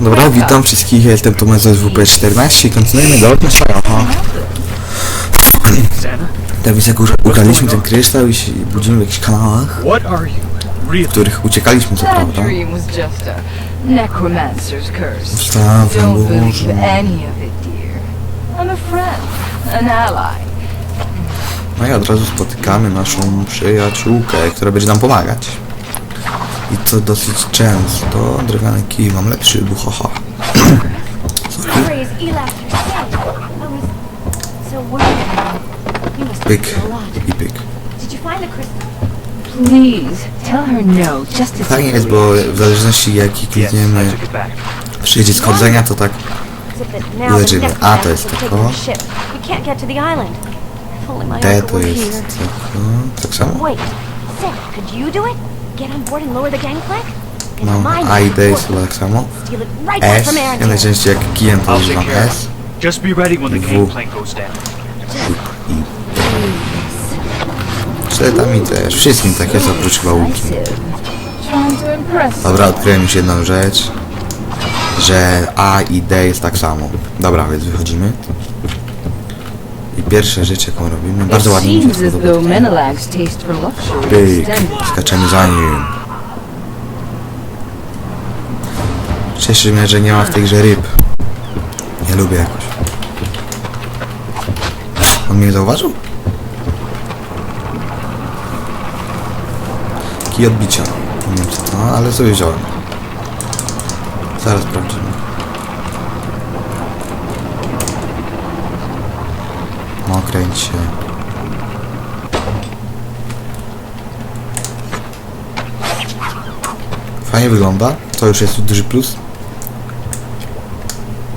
Dobra, witam wszystkich, ja jestem Tomasz z WP14 i kontynuujemy do odnoszenia. Tak więc jak już ugraliśmy ten kryształ i się budzimy w jakichś kanałach, w których uciekaliśmy co prawda. believe Boże. No i od razu spotykamy naszą przyjaciółkę, która będzie nam pomagać. I to dosyć często. Drewniany kij, mam lepszy, must have Pyk i pyk. No, Fajnie jest, bo w zależności jaki klikniemy przyjdzie schodzenia, to tak Leżymy. A, to jest tako. get to jest here. tak, tak samo. No, i is D jest important, chyba tak samo. S, ja najczęściej jak kijem to używam S. Just be ready when the W. gangplank goes down. Sztyletami też, wszystkim tak jest oprócz chyba łuki. To Dobra, odkryłem już jedną rzecz, że A i D jest tak samo. Dobra, więc wychodzimy. I pierwsza rzecz jaką robimy, bardzo ładnie mi się Pyk, skaczemy za nim. Cieszy mnie, że nie ma w tej grze ryb. Nie lubię jakoś. On mnie zauważył? Kij odbicia. Nie wiem co to, ale sobie wziąłem. Zaraz sprawdzimy. No, kręć się. Fajnie wygląda. To już jest duży plus.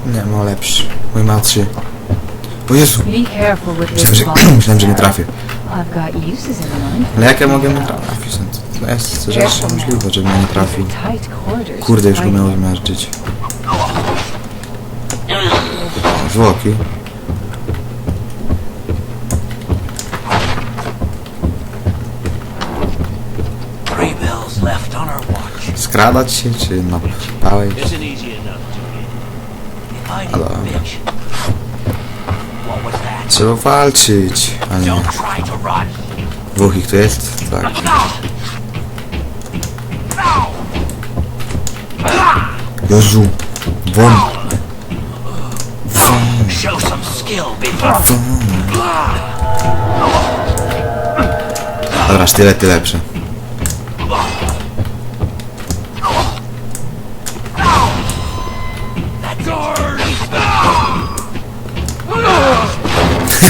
Nie, ma lepszy. Mój ma 3. O Jezu! Myślałem, że, myślałem, że nie trafię. Ale jak ja mogę nie trafić? No To jest rzecz możliwe, że mnie nie quarters. Kurde, już go miał zmiażdżyć. Zwłoki. I Hello. bitch. What was that? Trzeba walczyć, a nie. Dwóch ich tu jest? Tak. Jezu! Won! Skill before. Dobra, sztylety lepsze.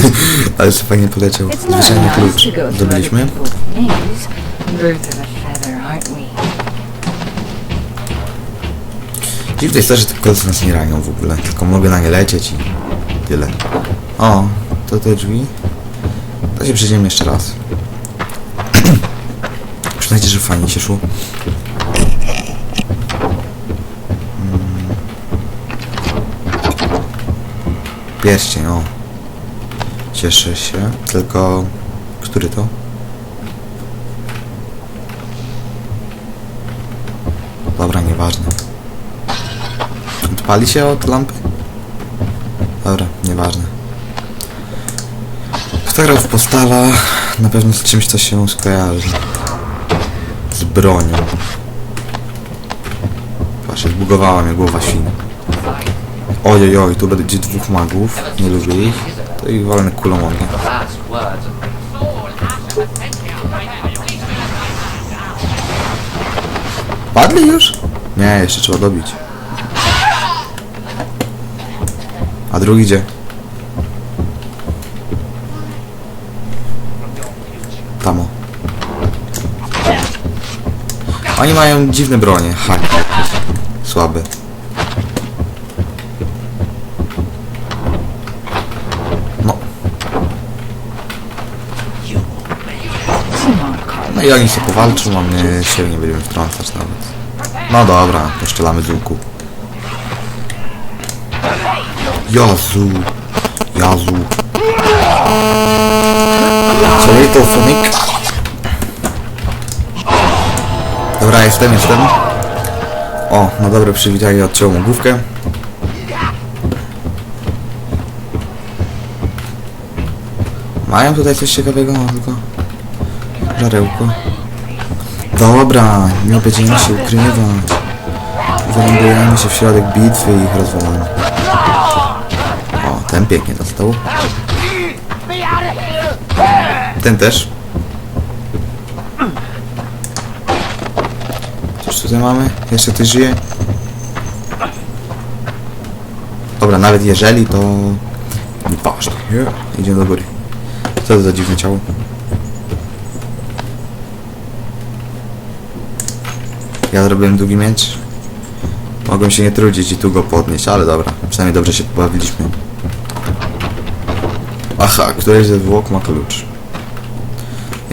Ale sobie fajnie poleciał. Zwyczajny klucz. Zdobyliśmy. Dziwne jest to, że te kolce nas nie ranią w ogóle. Tylko mogę na nie lecieć i tyle. O, to te drzwi. To się przejdziemy jeszcze raz. Przyznajcie, że fajnie się szło. Mm. Pierścień, o. Cieszę się. Tylko... Który to? Dobra, nieważne. Odpali się od lampy? Dobra, nieważne. Kto grał w postawa, na pewno z czymś to się skojarzy. Z bronią. Patrz, zbugowała mnie głowa świn. Ojoj, oj, tu będzie dwóch magów, nie lubię ich. To i walne kulą ognia. Padli już? Nie, jeszcze trzeba dobić. A drugi gdzie? Tamo. Oni mają dziwne bronie, haki jakieś. Słabe. No, Come on, Carl. No i oni sobie powalczą, a my się nie będziemy wtrącać nawet. No dobra, poszczelamy z łuku. Jazu. Jazu. Co to Fonik? Dobra, jestem, jestem. O, na dobre przywitanie odciął mu główkę. Mają tutaj coś ciekawego, no tylko żarełko. Dobra, nie będziemy się ukrywać. Wylądujemy się w środek bitwy i ich rozwalamy. O, ten pięknie dostał. Ten też. Cóż tutaj mamy? Jeszcze ktoś żyje? Dobra, nawet jeżeli to... Nieważne. Idziemy do góry. Co to za dziwne ciało? Ja zrobiłem długi miecz. Mogłem się nie trudzić i tu go podnieść, ale dobra. Przynajmniej dobrze się pobawiliśmy. Aha, któreś ze zwłok ma klucz.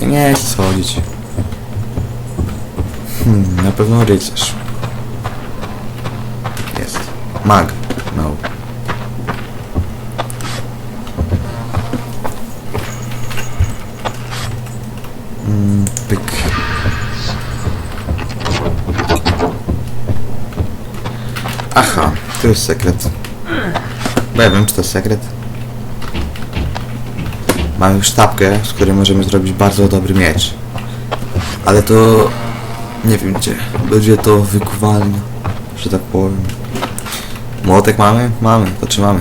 Nie chcę schodzić. Hmm, na pewno rycerz. Jest. Mag. No. Aha, to jest sekret. Bo ja wiem, czy to jest sekret. Mamy już sztabkę, z której możemy zrobić bardzo dobry miecz. Ale to... Nie wiem gdzie. Będzie to wykuwalne, że tak powiem. Młotek mamy? Mamy, to trzymamy.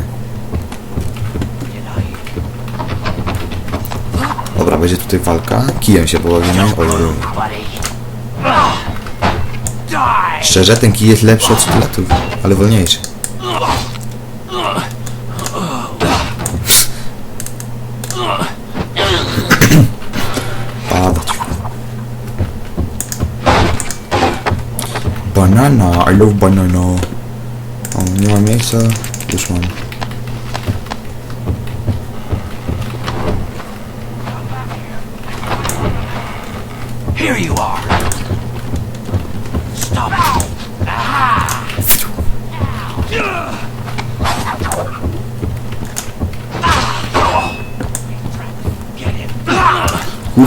Dobra, będzie tutaj walka. Kijem się pobawimy. Oj, Szczerze, ten kij jest lepszy od sztyletów, ale wolniejszy. Padać. Banana, I love banana. O, nie ma miejsca, już mam. Here you are.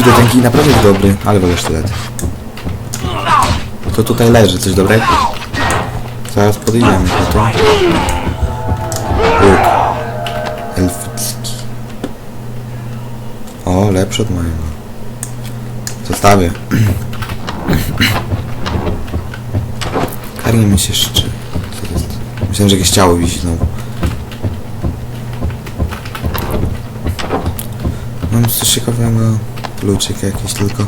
Kurde, ten kij naprawdę jest dobry, ale wolę sztylet. To tutaj leży, coś dobrego? Zaraz podejdziemy po to. Łuk. Elficki. O, lepszy od mojego. Zostawię. Karmimy się szczy. Co jest? Myślałem, że jakieś ciało wisi znowu. Mam coś ciekawego. Kluczyk jakiś tylko.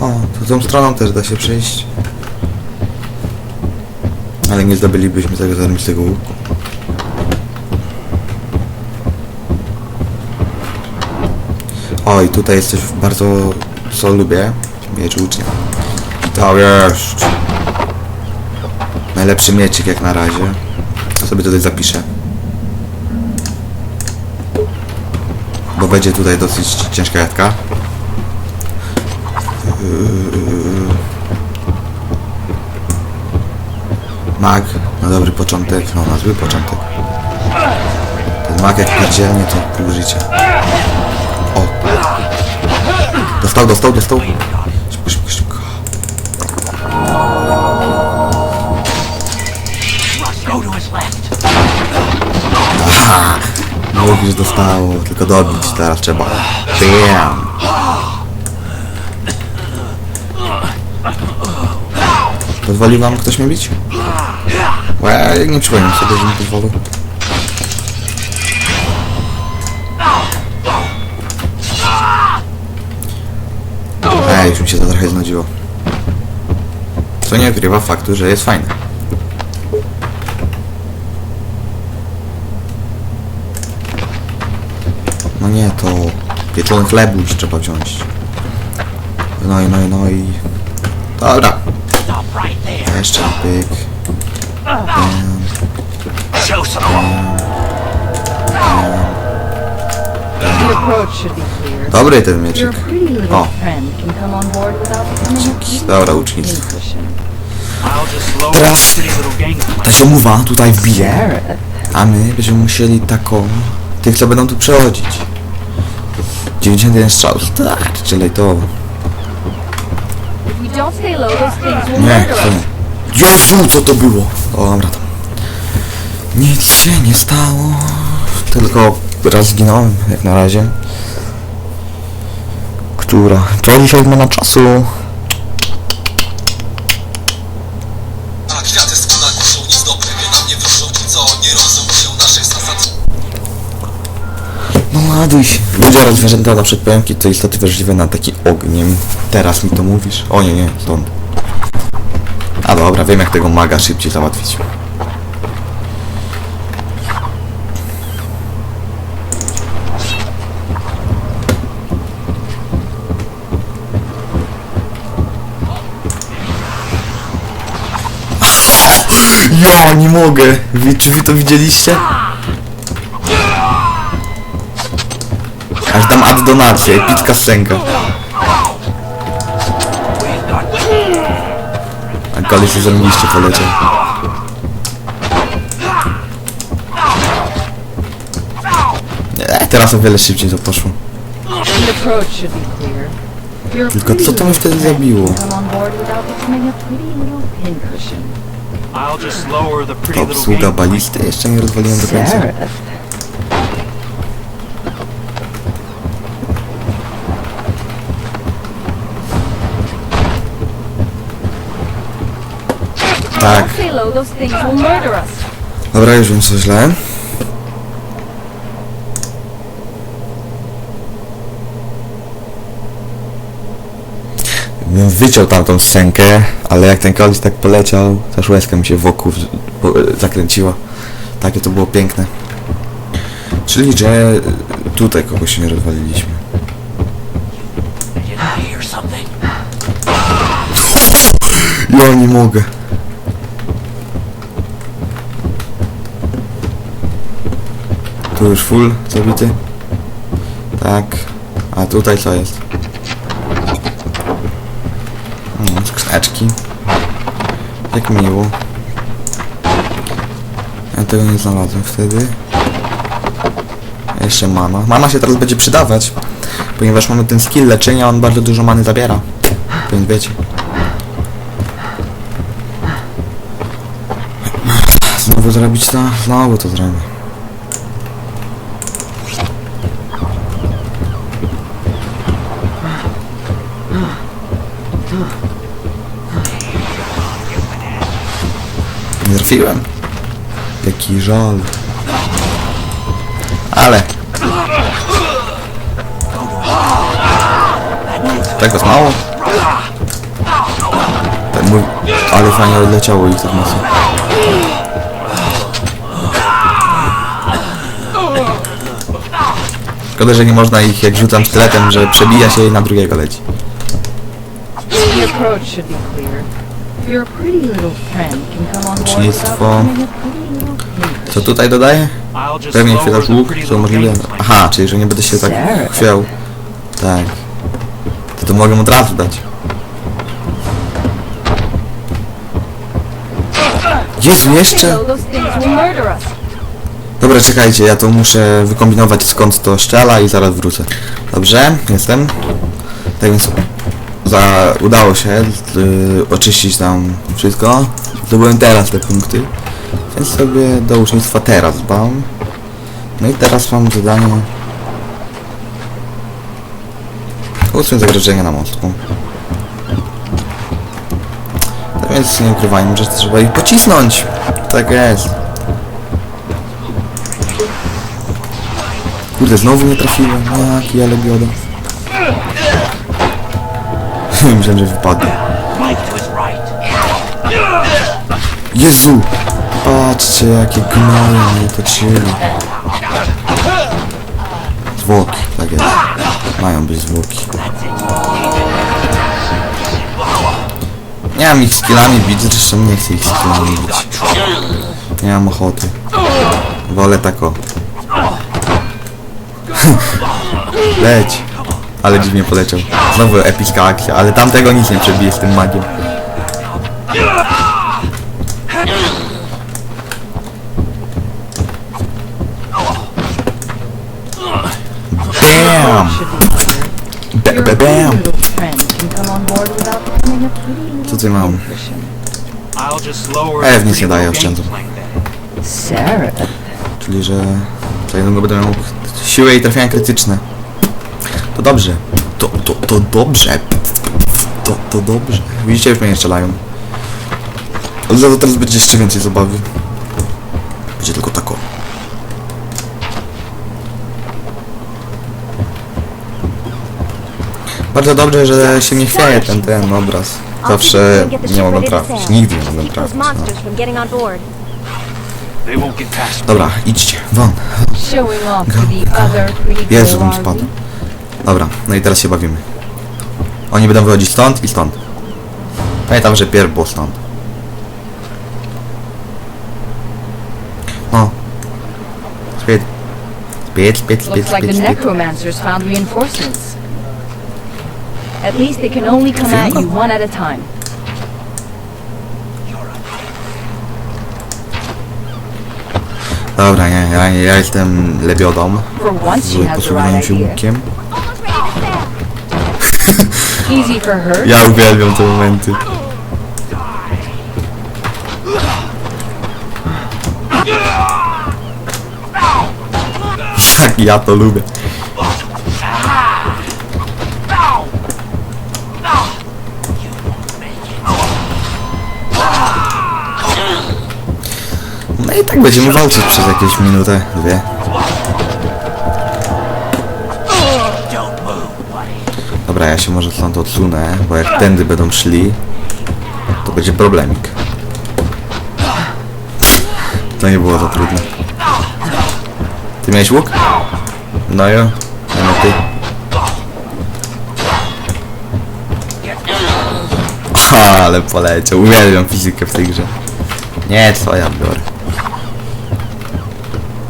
O, to tą stroną też da się przejść. Ale nie zdobylibyśmy tego zarmistego łuku. O, i tutaj jest coś bardzo, co lubię. Miecz ucznia. To jest. Najlepszy mieczyk jak na razie. Sobie tutaj zapiszę. Bo będzie tutaj dosyć ciężka jadka. Mag na dobry początek, no na zły początek. Ten mag jak pierdzielnie to pół życia. O! Dostał, dostał, dostał. Szybko, szybko, szybko. Aha! No już dostało, tylko dobić teraz trzeba. Bam! Pozwolił wam ktoś mnie bić? Bo ja nie przypomnę sobie, że mi pozwolił. Ej, już mi się to trochę znudziło. Co nie ukrywa faktu, że jest fajne. No nie, to pieczony chleb już trzeba wziąć. No i, no i, no i... Dobra, jeszcze pyk. Dobry ten little O. Dobra, ucznictwo. Teraz-. Ta ziomuwa tutaj wbije, a my będziemy musieli taką... Tych, co będą tu przechodzić. 91 strzał, tak, czyli to... Nie, us. chcę. Jezu, co to było? O, dobra. tam. Nic się nie stało. Tylko raz zginąłem, jak na razie. Która? To dzisiaj odmiana czasu. Nie zasad No ładuj się. Ludzie oraz zwierzęta na przedpojemki to istoty wrażliwe na taki ogniem. Teraz mi to mówisz? O nie, nie, stąd. A dobra, wiem jak tego maga szybciej załatwić. Ja nie mogę! Czy wy to widzieliście? Aż dam ad donację, epicka scenka. A koleś się zarąbiście poleciał. Nie, teraz o wiele szybciej to poszło. Tylko co to mnie wtedy zabiło? can Come on board without becoming a pretty little pincushion. I'll just lower the pretty To little obsługa balisty jeszcze nie rozwaliłem do końca. Tak, Halo, those things will murder us. dobra, już wiem co źle. Bym wyciął tamtą scenkę, ale jak ten koleś tak poleciał, też łezka mi się wokół zakręciła. Takie to było piękne. Czyli, że tutaj kogoś nie rozwaliliśmy. Ja nie mogę. Tu już full zabity. Tak. A tutaj co jest? Hmm, skrzyneczki. Jak miło. Ja tego nie znalazłem wtedy. Jeszcze mana. Mana się teraz będzie przydawać, ponieważ mamy ten skill leczenia, on bardzo dużo many zabiera. Więc wiecie. Znowu zrobić to? Znowu to zrobię. Trafiłem. Jaki żal. Ale. Tego jest mało. Ten mój... Ale fajnie odleciało ich tak mocno. Szkoda, że nie można ich jak rzucam sztyletem, że przebija się i na drugiego leci. The approach should be clear. Your pretty little friend can come on board without Ucznictwo. Co tutaj dodaję? I'll just Pewnie the łuk, pretty co little możliwe. Aha, czyli że nie będę się tak chwiał. Tak. To to mogę mu od razu dać. Jezu, jeszcze? Dobra, czekajcie, ja to muszę wykombinować skąd to strzela i zaraz wrócę. Dobrze, jestem. Tak więc za, udało się y, oczyścić tam wszystko. Zdobyłem teraz te punkty. Więc sobie do ucznictwa teraz dbam. No i teraz mam zadanie... Ósme zagrożenie na mostku. Tak więc nie ukrywajmy, że trzeba ich pocisnąć. Tak jest. Kurde, znowu nie trafiłem. Jaki ale bioda. Myślałem, że wypadnie. Jezu! Patrzcie, jakie gnoje mnie toczyli. Zwłoki, tak jest. Mają być zwłoki. Nie mam ich skillami bić, zresztą nie chcę ich skillami bić. Nie mam ochoty. Wolę tak o. Leć. Ale dziwnie poleciał. Znowu epicka akcja, ale tamtego nic nie przebije z tym magiem. Bam! Ba ba bam! Co ty mam? E, w nic nie daje, oszczędzam. Czyli, że za niedługo będę miał siłę i trafienia krytyczne. To dobrze. To, to, to dobrze. To, to dobrze. Widzicie, już mnie nie strzelają. Ale za to teraz będzie jeszcze więcej zabawy. Będzie tylko tako. Bardzo dobrze, że się nie chwieje ten, ten obraz. Zawsze nie mogłem trafić. Nigdy nie mogłem trafić. No. Dobra, idźcie, won. Jezu, bym are spadł. Dobra, no i teraz się bawimy. Oni będą wychodzić stąd i stąd. Pamiętam, że pierw było stąd. No. Speed. Speed, speed, speed, Looks like speed, the speed. necromancers found reinforcements. At least they can only come at you one at a time. Dobra, nie, ja, ja jestem lebiodą. Posługiwaniem right się łukiem. Ja uwielbiam te momenty. Jak ja to lubię. No i tak będziemy walczyć przez jakieś minutę, dwie. Dobra, ja się może stąd odsunę, bo jak tędy będą szli, to będzie problemik. To nie było za trudne. Ty miałeś łuk? No jo, a nie ty. Ale poleciał. Uwielbiam fizykę w tej grze. Nie, co ja biorę.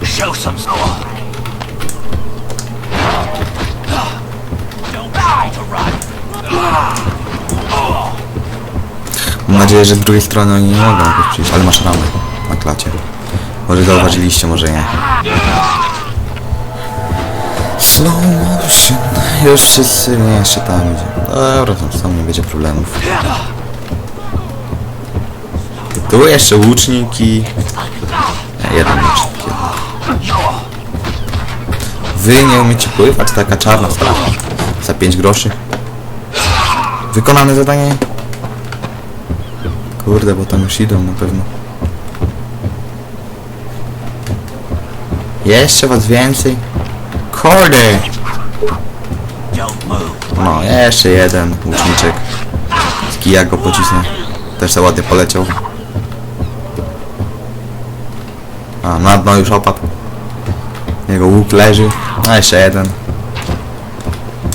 Show some score. Mam nadzieję, że z drugiej strony oni nie mogą jakoś przyjść, ale masz ramę na klacie. Może zauważyliście, może nie. Slow motion. Już wszyscy, nie, jeszcze tam idzie. Dobra, tam sam nie będzie problemów. Tu jeszcze łucznik i... Nie, jeden łucznik. Jeden. Wy nie umiecie pływać, taka czarna straż. Za 5 groszy. Wykonane zadanie. Kurde, bo tam już idą na pewno. Jeszcze was więcej? Kurde! No, jeszcze jeden łuczniczek. Z kija go pocisnę. Też za ładnie poleciał. A, na dno już opadł. Jego łuk leży. A, jeszcze jeden.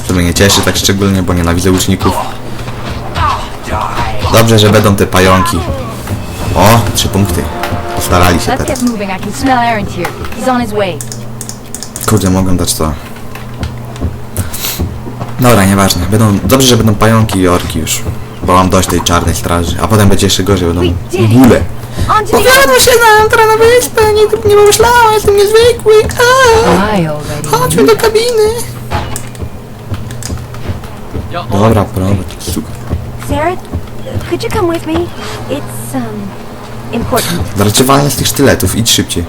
Co mnie nie cieszy tak szczególnie, bo nienawidzę łuczników. Dobrze, że będą te pająki. O, trzy punkty. Postarali się Let's teraz. get moving. I can smell Aaron here. He's on his way. Kurde, mogę dać to. Dobra, nieważne. Będą, dobrze, że będą pająki i orki już. Bo mam dość tej czarnej straży. A potem będzie jeszcze gorzej, będą góle. On to the się na wyspę, nie, nie pomyślałem, jestem niezwykły. A, I already. chodźmy do kabiny. Dobra, prowadź. Super. Sarah, could you come with me? It's, um, important. Z tych sztyletów, idź szybciej.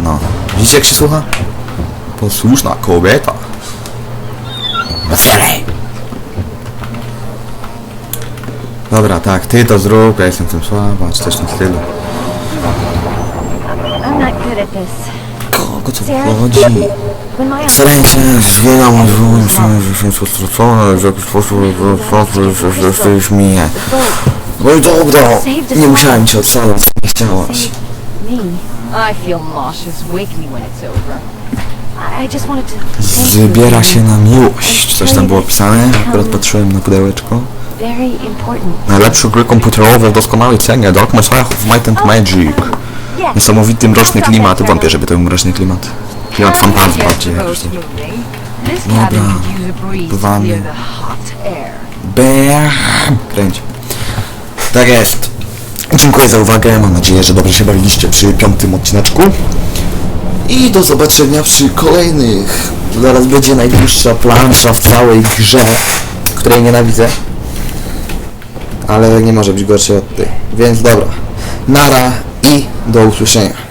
No. Widzicie jak się słucha? Posłuszna kobieta. Weselej! Dobra, tak, ty to zrób, ja jestem tym słaba, czy w tym stylu. I'm not good at this. Kogo co Sarah? chodzi? Się, zwiedzał mój że się stracone, w jakiś sposób, że to już minie. No i dobra, nie musiałem cię odsalać, nie chciałaś. me, I feel nauseous. Wake me when it's over. I I just wanted to thank you Zbiera się na miłość. Coś tam było pisane, akurat patrzyłem na pudełeczko. Najlepsze gry komputerowe w doskonałej cenie. Dark Messiah of Might and Magic. Yes. Niesamowity mroczny klimat. Wątpię, żeby to był mroczny klimat. Klimat fantazji Get bardziej. jakoś Dobra. Pływamy. Bam! Kręć. Tak jest. Dziękuję za uwagę. Mam nadzieję, że dobrze się bawiliście przy piątym odcineczku. I do zobaczenia przy kolejnych. Zaraz będzie najdłuższa plansza w całej grze, której nienawidzę. Ale nie może być gorszej od tej. Więc dobra. Nara i do usłyszenia.